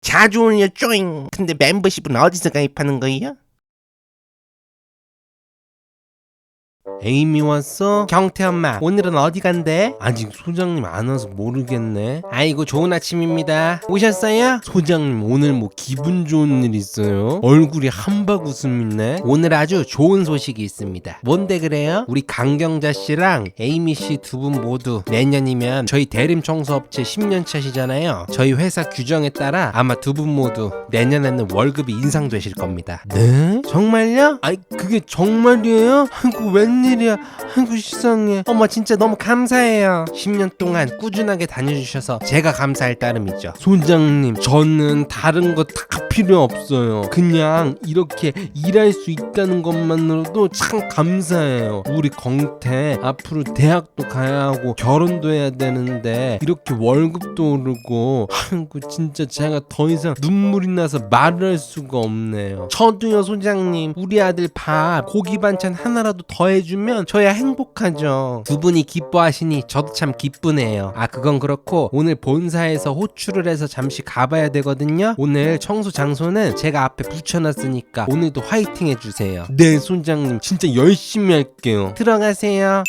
자주 올려 쪼잉. 근데 멤버십은 어디서 가입하는 거예요? 에이미 왔어? 경태 엄마 오늘은 어디 간대? 아직 소장님 안 와서 모르겠네 아이고 좋은 아침입니다 오셨어요? 소장님 오늘 뭐 기분 좋은 일 있어요? 얼굴이 한박 웃음 있네 오늘 아주 좋은 소식이 있습니다 뭔데 그래요? 우리 강경자 씨랑 에이미 씨 두 분 모두 내년이면 저희 대림 청소업체 10년 차시잖아요 저희 회사 규정에 따라 아마 두 분 모두 내년에는 월급이 인상되실 겁니다 네? 정말요? 아이 그게 정말이에요? 아이고 웬일 이야. 아이고 세상에. 어머 진짜 너무 감사해요. 10년 동안 꾸준하게 다녀주셔서 제가 감사할 따름이죠. 소장님 저는 다른 거 다 필요 없어요. 그냥 이렇게 일할 수 있다는 것만으로도 참 감사해요. 우리 경태 앞으로 대학도 가야 하고 결혼도 해야 되는데 이렇게 월급도 오르고 아이고 진짜 제가 더 이상 눈물이 나서 말을 할 수가 없네요. 저도요 소장님. 우리 아들 밥 고기 반찬 하나라도 더 해주면 저야 행복하죠. 두 분이 기뻐하시니 저도 참 기쁘네요. 아 그건 그렇고 오늘 본사에서 호출을 해서 잠시 가봐야 되거든요. 오늘 청소 장소는 제가 앞에 붙여놨으니까 오늘도 화이팅 해주세요. 네 소장님 진짜 열심히 할게요. 들어가세요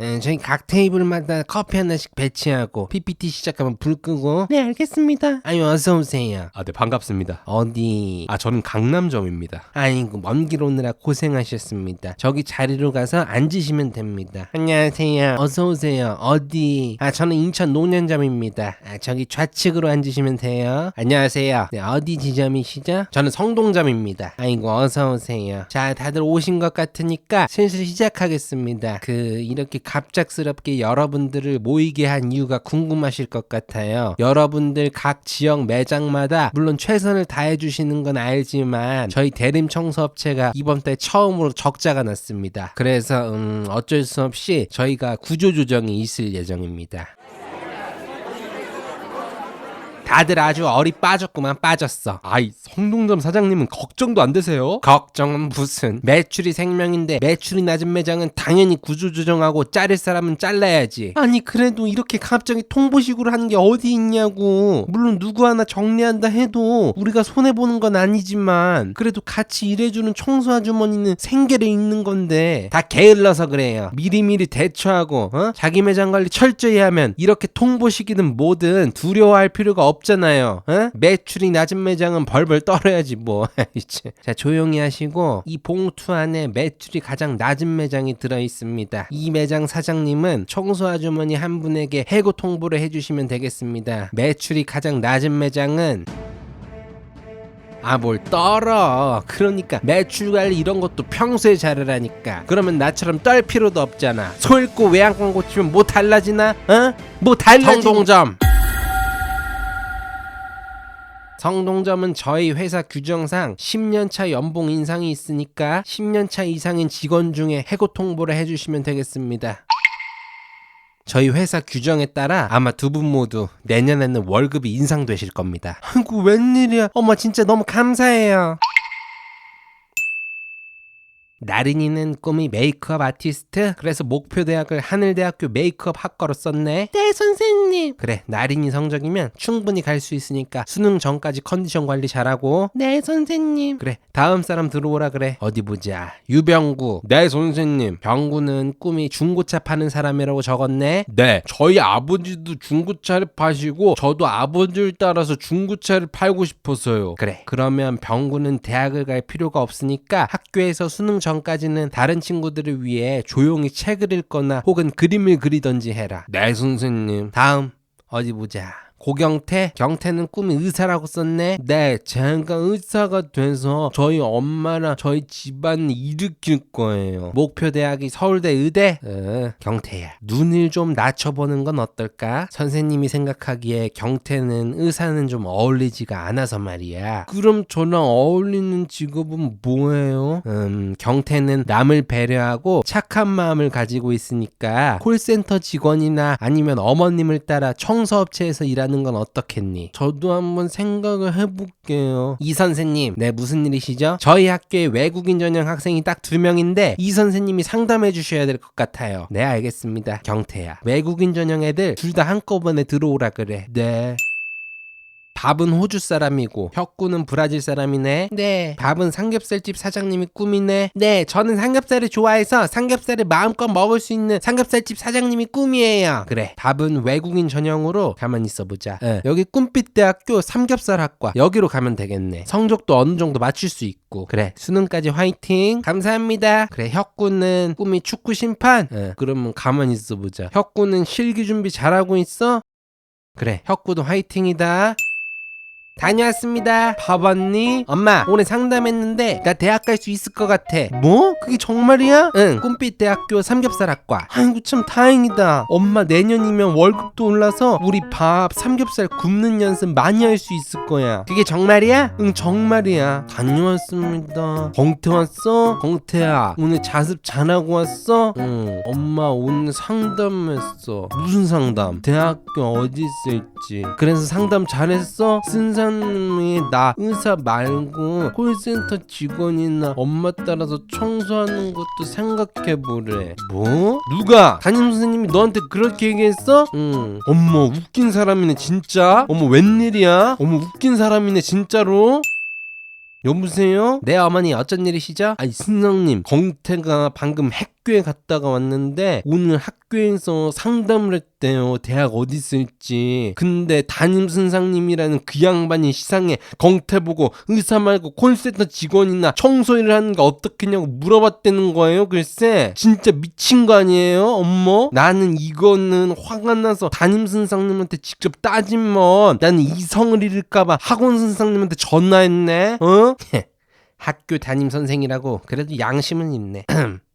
에, 저희 각 테이블마다 커피 하나씩 배치하고 PPT 시작하면 불 끄고. 네 알겠습니다. 아유 어서 오세요. 아, 네, 반갑습니다. 어디? 아, 저는 강남점입니다. 아이고 먼 길 오느라 고생하셨습니다. 저기 자리로 가서 앉으시면 됩니다. 안녕하세요. 어서 오세요. 어디? 아 저는 인천 노년점입니다. 아 저기 좌측으로 앉으시면 돼요. 안녕하세요. 네 어디 지점이시죠? 저는 성동점입니다. 아이고 어서 오세요. 자 다들 오신 것 같으니까 슬슬 시작하겠습니다. 그 이렇게 갑작스럽게 여러분들을 모이게 한 이유가 궁금하실 것 같아요 여러분들 각 지역 매장마다 물론 최선을 다해 주시는 건 알지만 저희 대림 청소업체가 이번 달 처음으로 적자가 났습니다. 그래서 음, 어쩔 수 없이 저희가 구조조정이 있을 예정입니다. 다들 아주 어리 빠졌구만 빠졌어. 아이, 성동점 사장님은 걱정도 안 되세요? 걱정은 무슨 매출이 생명인데 매출이 낮은 매장은 당연히 구조조정하고 자를 사람은 잘라야지 아니 그래도 이렇게 갑자기 통보식으로 하는 게 어디 있냐고 물론 누구 하나 정리한다 해도 우리가 손해 보는 건 아니지만 그래도 같이 일해주는 청소 아주머니는 생계를 잃는 건데 다 게을러서 그래요 미리미리 대처하고 어? 자기 매장 관리 철저히 하면 이렇게 통보식이든 뭐든 두려워할 필요가 없 잖아요. 어? 매출이 낮은 매장은 벌벌 떨어야지 뭐. 자 조용히 하시고 이 봉투 안에 매출이 가장 낮은 매장이 들어 있습니다. 이 매장 사장님은 청소 아주머니 한 분에게 해고 통보를 해주시면 되겠습니다. 매출이 가장 낮은 매장은 아뭘 떨어. 그러니까 매출 관리 이런 것도 평소에 잘하라니까. 그러면 나처럼 떨 필요도 없잖아. 소 읽고 외양간 고치면 뭐 달라지나? 어? 뭐 달라지 성동점 성동점은 저희 회사 규정상 10년차 연봉 인상이 있으니까 10년차 이상인 직원 중에 해고 통보를 해주시면 되겠습니다. 저희 회사 규정에 따라 아마 두 분 모두 내년에는 월급이 인상되실 겁니다. 아이고 웬일이야. 어머 진짜 너무 감사해요. 나린이는 꿈이 메이크업 아티스트? 그래서 목표 대학을 하늘대학교 메이크업 학과로 썼네. 네 선생님. 그래 나린이 성적이면 충분히 갈 수 있으니까 수능 전까지 컨디션 관리 잘하고. 네 선생님. 그래 다음 사람 들어오라 그래. 어디 보자. 유병구. 네, 선생님. 병구는 꿈이 중고차 파는 사람이라고 적었네. 네, 저희 아버지도 중고차를 파시고 저도 아버지를 따라서 중고차를 팔고 싶어서요. 그래. 그러면 병구는 대학을 갈 필요가 없으니까 학교에서 수능 전 까지는 다른 친구들을 위해 조용히 책을 읽거나 혹은 그림을 그리던지 해라. 네, 선생님. 다음 어디 보자. 고경태 경태는 꿈이 의사라고 썼네. 네, 제가 의사가 돼서 저희 엄마랑 저희 집안을 일으킬 거예요. 목표 대학이 서울대 의대. 어, 경태야, 눈을 좀 낮춰보는 건 어떨까? 선생님이 생각하기에 경태는 의사는 좀 어울리지가 않아서 말이야. 그럼 저랑 어울리는 직업은 뭐예요? 음, 경태는 남을 배려하고 착한 마음을 가지고 있으니까 콜센터 직원이나 아니면 어머님을 따라 청소업체에서 일하는 건 어떻겠니? 저도 한번 생각을 해볼게요. 이 선생님, 네 무슨 일이시죠? 저희 학교에 외국인 전형 학생이 딱 두 명인데 이 선생님이 상담해 주셔야 될 것 같아요. 네 알겠습니다. 경태야. 외국인 전형 애들 둘 다 한꺼번에 들어오라 그래. 네. 밥은 호주 사람이고 혁구는 브라질 사람이네. 네. 밥은 삼겹살집 사장님이 꿈이네. 네. 저는 삼겹살을 좋아해서 삼겹살을 마음껏 먹을 수 있는 삼겹살집 사장님이 꿈이에요. 그래. 밥은 외국인 전용으로 가만히 있어 보자. 예. 여기 꿈빛대학교 삼겹살학과 여기로 가면 되겠네. 성적도 어느 정도 맞출 수 있고. 그래. 수능까지 화이팅. 감사합니다. 그래. 혁구는 꿈이 축구 심판. 예. 그러면 가만히 있어 보자. 혁구는 실기 준비 잘하고 있어? 그래 혁구도 화이팅이다 다녀왔습니다 밥 왔니? 엄마 오늘 상담했는데 나 대학 갈 수 있을 것 같아 뭐? 그게 정말이야? 응 꿈빛 대학교 삼겹살학과 아이고 참 다행이다 엄마 내년이면 월급도 올라서 우리 밥 삼겹살 굽는 연습 많이 할 수 있을 거야 그게 정말이야? 응 정말이야 다녀왔습니다 공태 왔어? 공태야 오늘 자습 잘하고 왔어? 응 엄마 오늘 상담했어 무슨 상담? 대학교 어디 있을지 그래서 상담 잘했어? 쓴 사님이 나 의사 말고 콜센터 직원이나 엄마 따라서 청소하는 것도 생각해보래 뭐? 누가? 담임 선생님이 너한테 그렇게 얘기했어? 응 어머 웃긴 사람이네 진짜 어머 웬일이야? 어머 웃긴 사람이네 진짜로? 여보세요? 네 어머니 어쩐 일이시죠? 아니 신성님 공태가 방금 학교에 갔다가 왔는데 오늘 학교에서 상담을 했대요. 대학 어디 있을지. 근데 담임 선생님이라는 그 양반이 시상에 공태 보고 의사 말고 콜센터 직원이나 청소일을 하는 게 어떻겠냐고 물어봤다는 거예요. 글쎄 진짜 미친 거 아니에요? 엄마? 나는 이거는 화가 나서 담임 선생님한테 직접 따지면 나는 이성을 잃을까봐 학원 선생님한테 전화했네. 어? 학교 담임 선생이라고. 그래도 양심은 있네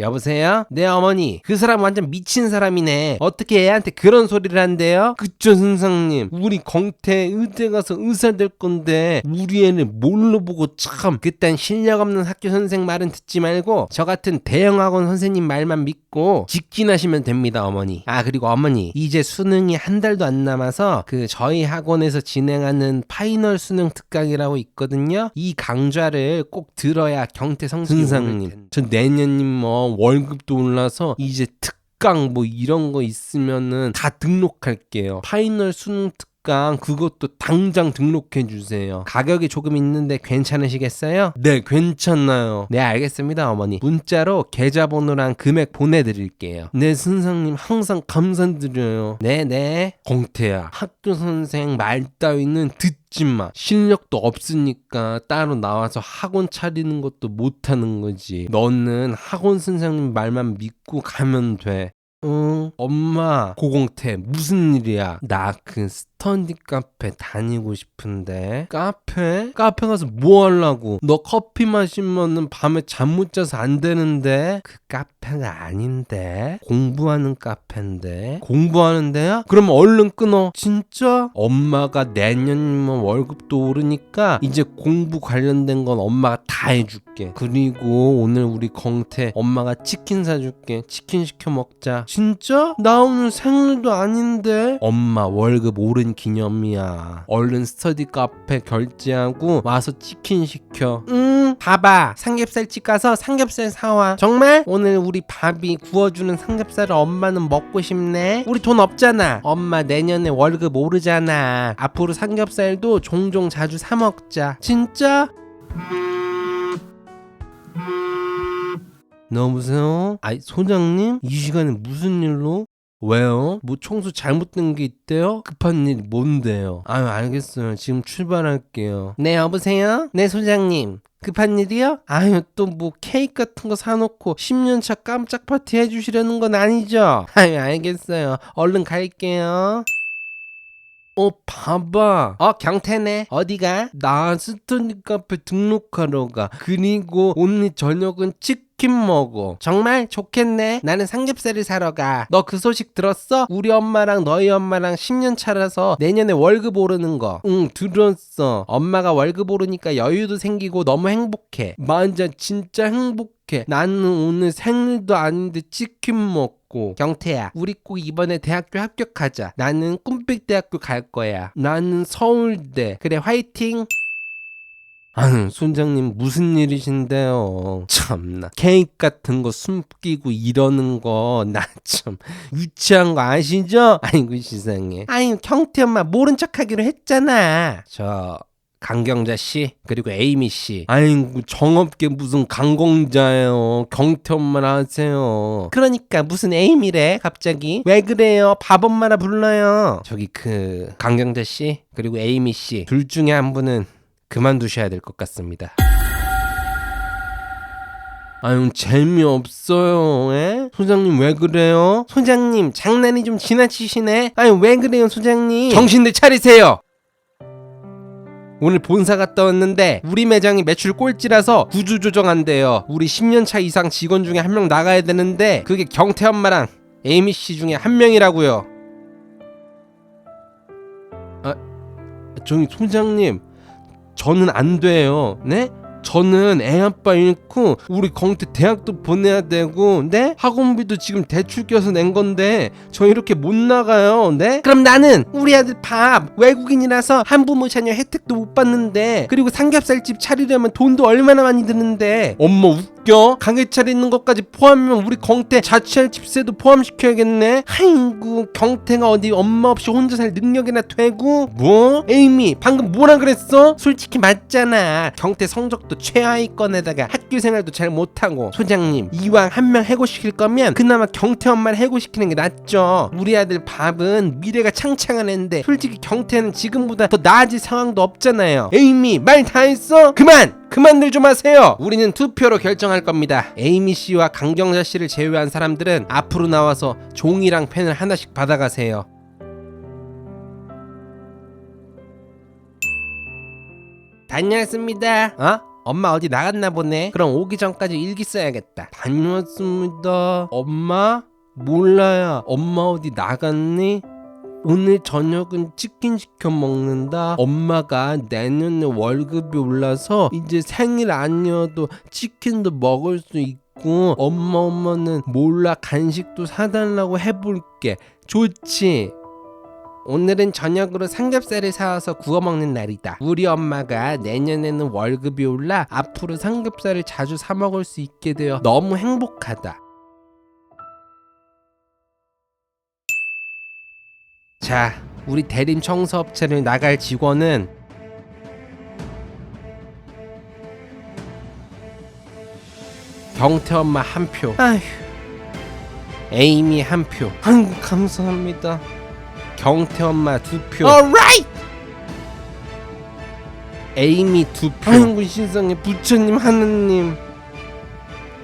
여보세요? 네 어머니. 그 사람 완전 미친 사람이네. 어떻게 애한테 그런 소리를 한대요? 그쵸 선생님 우리 공태 의대 가서 의사 될 건데 우리 애를 뭘로 보고 참 그딴 실력 없는 학교 선생 말은 듣지 말고 저 같은 대형 학원 선생님 말만 믿고 직진하시면 됩니다 어머니. 아 그리고 어머니 이제 수능이 한 달도 안 남아서 그 저희 학원에서 진행하는 파이널 수능 특강이라고 있거든요. 이 강좌를 꼭 들어야 경태 성적이 선생님. 저 내년님 뭐 월급도 올라서 이제 특강 뭐 이런 거 있으면은 다 등록할게요. 파이널 수능 특 강 그것도 당장 등록해 주세요. 가격이 조금 있는데 괜찮으시겠어요? 네, 괜찮나요. 네, 알겠습니다, 어머니. 문자로 계좌번호랑 금액 보내드릴게요. 네, 선생님 항상 감사드려요. 네, 네. 공태야, 학교 선생 말 따위는 듣지 마. 실력도 없으니까 따로 나와서 학원 차리는 것도 못하는 거지. 너는 학원 선생님 말만 믿고 가면 돼. 응, 엄마, 고공태, 무슨 일이야? 나 그 스터디 카페 다니고 싶은데. 카페? 카페 가서 뭐 하려고? 너 커피 마시면은 밤에 잠 못 자서 안 되는데? 그 카페가 아닌데? 공부하는 카페인데? 공부하는데요? 그러면 얼른 끊어. 진짜? 엄마가 내년이면 월급도 오르니까 이제 공부 관련된 건 엄마가 다 해줄게. 그리고 오늘 우리 공태 엄마가 치킨 사줄게. 치킨 시켜 먹자. 진짜? 나 오늘 생일도 아닌데? 엄마 월급 오른 기념이야. 얼른 스터디 카페 결제하고 와서 치킨 시켜. 응. 봐봐. 삼겹살집 가서 삼겹살 사와. 정말? 오늘 우리 밥이 구워주는 삼겹살을 엄마는 먹고 싶네. 우리 돈 없잖아. 엄마 내년에 월급 오르잖아. 앞으로 삼겹살도 종종 자주 사 먹자. 진짜? 여보세요? 아이 소장님? 이 시간에 무슨 일로? 왜요? 뭐 청소 잘못 된 게 있대요? 급한 일 뭔데요? 아유 알겠어요. 지금 출발할게요. 네 여보세요? 네 소장님. 급한 일이요? 아유 또 뭐 케이크 같은 거 사놓고 10년차 깜짝 파티 해주시려는 건 아니죠? 아유 알겠어요. 얼른 갈게요. 어 봐봐 어 경태네 어디가? 나 스터디 카페 등록하러 가 그리고 오늘 저녁은 치 킨 먹어. 정말 좋겠네. 나는 삼겹살을 사러 가 너 그 소식 들었어? 우리 엄마랑 너희 엄마랑 10년 차라서 내년에 월급 오르는 거 응 들었어. 엄마가 월급 오르니까 여유도 생기고 너무 행복해. 맞아 진짜 행복해. 나는 오늘 생일도 아닌데 치킨 먹고. 경태야 우리 꼭 이번에 대학교 합격하자. 나는 꿈빛 대학교 갈 거야. 나는 서울대. 그래 화이팅 아유 손장님 무슨 일이신데요? 참나. 케이크 같은 거 숨기고 이러는 거 나 참. 유치한 거 아시죠? 아이고 세상에. 아유 경태 엄마 모른 척하기로 했잖아. 저 강경자 씨 그리고 에이미 씨. 아이고 정없게 무슨 강공자예요? 경태 엄마라 하세요. 그러니까 무슨 에이미래 갑자기? 왜 그래요? 밥 엄마라 불러요. 저기 그 강경자 씨 그리고 에이미 씨. 둘 중에 한 분은 그만두셔야 될 것 같습니다. 아유 재미없어요 에? 소장님 왜 그래요? 소장님 장난이 좀 지나치시네 아유 왜 그래요 소장님 정신들 차리세요 오늘 본사 갔다 왔는데 우리 매장이 매출 꼴찌라서 구조 조정한대요 우리 10년차 이상 직원 중에 한 명 나가야 되는데 그게 경태 엄마랑 에이미 씨 중에 한 명이라고요 아 저기 소장님 저는 안 돼요. 네? 저는 애 아빠 잃고 우리 경태 대학도 보내야 되고 네? 학원비도 지금 대출 껴서 낸 건데 저 이렇게 못 나가요. 네? 그럼 나는 우리 아들 밥 외국인이라서 한부모 자녀 혜택도 못 받는데 그리고 삼겹살집 차리려면 돈도 얼마나 많이 드는데 엄마 웃 겨? 가게 차리는 것까지 포함하면 우리 경태 자취할 집세도 포함시켜야겠네. 아이고 경태가 어디 엄마 없이 혼자 살 능력이나 되고 뭐? 에이미 방금 뭐라 그랬어? 솔직히 맞잖아. 경태 성적도 최하위권에다가 학교 생활도 잘 못하고 소장님 이왕 한 명 해고시킬 거면 그나마 경태 엄마를 해고시키는 게 낫죠. 우리 아들 밥은 미래가 창창한 애인데 솔직히 경태는 지금보다 더 나아질 상황도 없잖아요. 에이미 말 다 했어? 그만! 그만들 좀 하세요. 우리는 투표로 결정할 겁니다. 에이미 씨와 강경자 씨를 제외한 사람들은 앞으로 나와서 종이랑 펜을 하나씩 받아가세요. 다녀왔습니다. 어? 엄마 어디 나갔나 보네. 그럼 오기 전까지 일기 써야겠다. 다녀왔습니다. 엄마? 몰라요. 엄마 어디 나갔니? 오늘 저녁은 치킨 시켜 먹는다. 엄마가 내년에 월급이 올라서 이제 생일 아니어도 치킨도 먹을 수 있고 엄마 엄마는 몰라 간식도 사달라고 해볼게. 좋지? 오늘은 저녁으로 삼겹살을 사와서 구워 먹는 날이다. 우리 엄마가 내년에는 월급이 올라 앞으로 삼겹살을 자주 사 먹을 수 있게 되어 너무 행복하다. 자, 우리 대림 청소업체를 나갈 직원은 경태 엄마 한 표. 아휴. 에이미 한 표. 아이고 감사합니다. 경태 엄마 두 표. alright. 에이미 두 표. 아이고 신성해 부처님 하느님.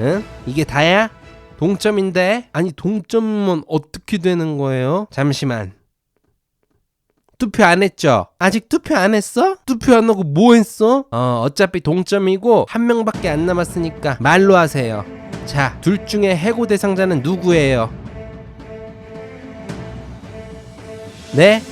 응? 이게 다야? 동점인데? 아니 동점이면 어떻게 되는 거예요? 잠시만. 투표 안 했죠? 아직 투표 안 했어? 투표 안 하고 뭐 했어? 어, 어차피 동점이고 한 명밖에 안 남았으니까 말로 하세요. 자, 둘 중에 해고 대상자는 누구예요? 네?